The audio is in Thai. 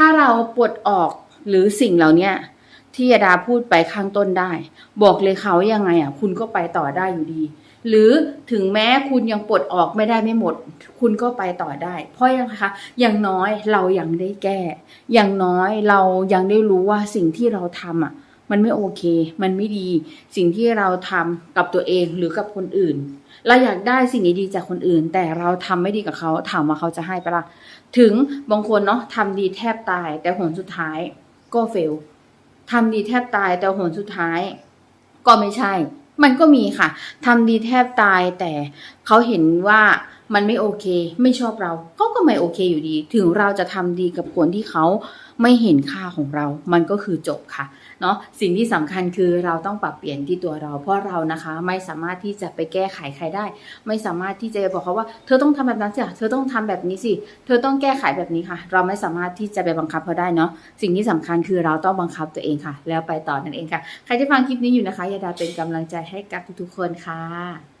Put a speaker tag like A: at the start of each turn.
A: ถ้าเราปลดออกหรือสิ่งเหล่านี้ที่ยาดาพูดไปข้างต้นได้ บอกเลยเขายังไงอะ คุณก็ไปต่อได้อยู่ดี หรือถึงแม้คุณยังปลดออกไม่ได้ไม่หมด คุณก็ไปต่อได้ เพราะยังไงคะอย่างน้อยเรายังได้แก้ อย่างน้อยเรายังได้รู้ว่าสิ่งที่เราทำอะ มันไม่โอเค มันไม่ดี สิ่งที่เราทำกับตัวเองหรือกับคนอื่น เราอยากได้สิ่งดีๆจากคนอื่น แต่เราทำไม่ดีกับเขาถามว่าเขาจะให้ปะล่ะถึงบางคนเนาะทำดีแทบตาย แต่ผลสุดท้ายก็เฟลทำดีแทบตายแต่ผลสุดท้าย ก็ไม่ใช่ มันก็มีค่ะทำดีแทบตายแต่เขาเห็นว่า มันไม่โอเค ไม่ชอบเราเขาก็ไม่โอเคอยู่ดี ถึงเราจะทำดีกับคนที่เขาไม่เห็นค่าของเรา มันก็คือจบค่ะเนาะสิ่งที่สำคัญคือเราต้องปรับเปลี่ยนที่ตัวเรา เพราะเรานะคะไม่สามารถที่จะไปแก้ไขใครได้ ไม่สามารถที่จะบอกเขาว่า เธอต้องทำแบบนั้นสิเธอต้องทำแบบนี้สิ เธอต้องแก้ไขแบบนี้ค่ะ เราไม่สามารถที่จะไปบังคับเขาได้เนาะสิ่งที่สำคัญคือเราต้องบังคับตัวเองค่ะ แล้วไปต่อนั่นเองค่ะ ใครที่ฟังคลิปนี้อยู่นะคะยาดาเป็นกำลังใจให้กับทุกๆคนค่ะ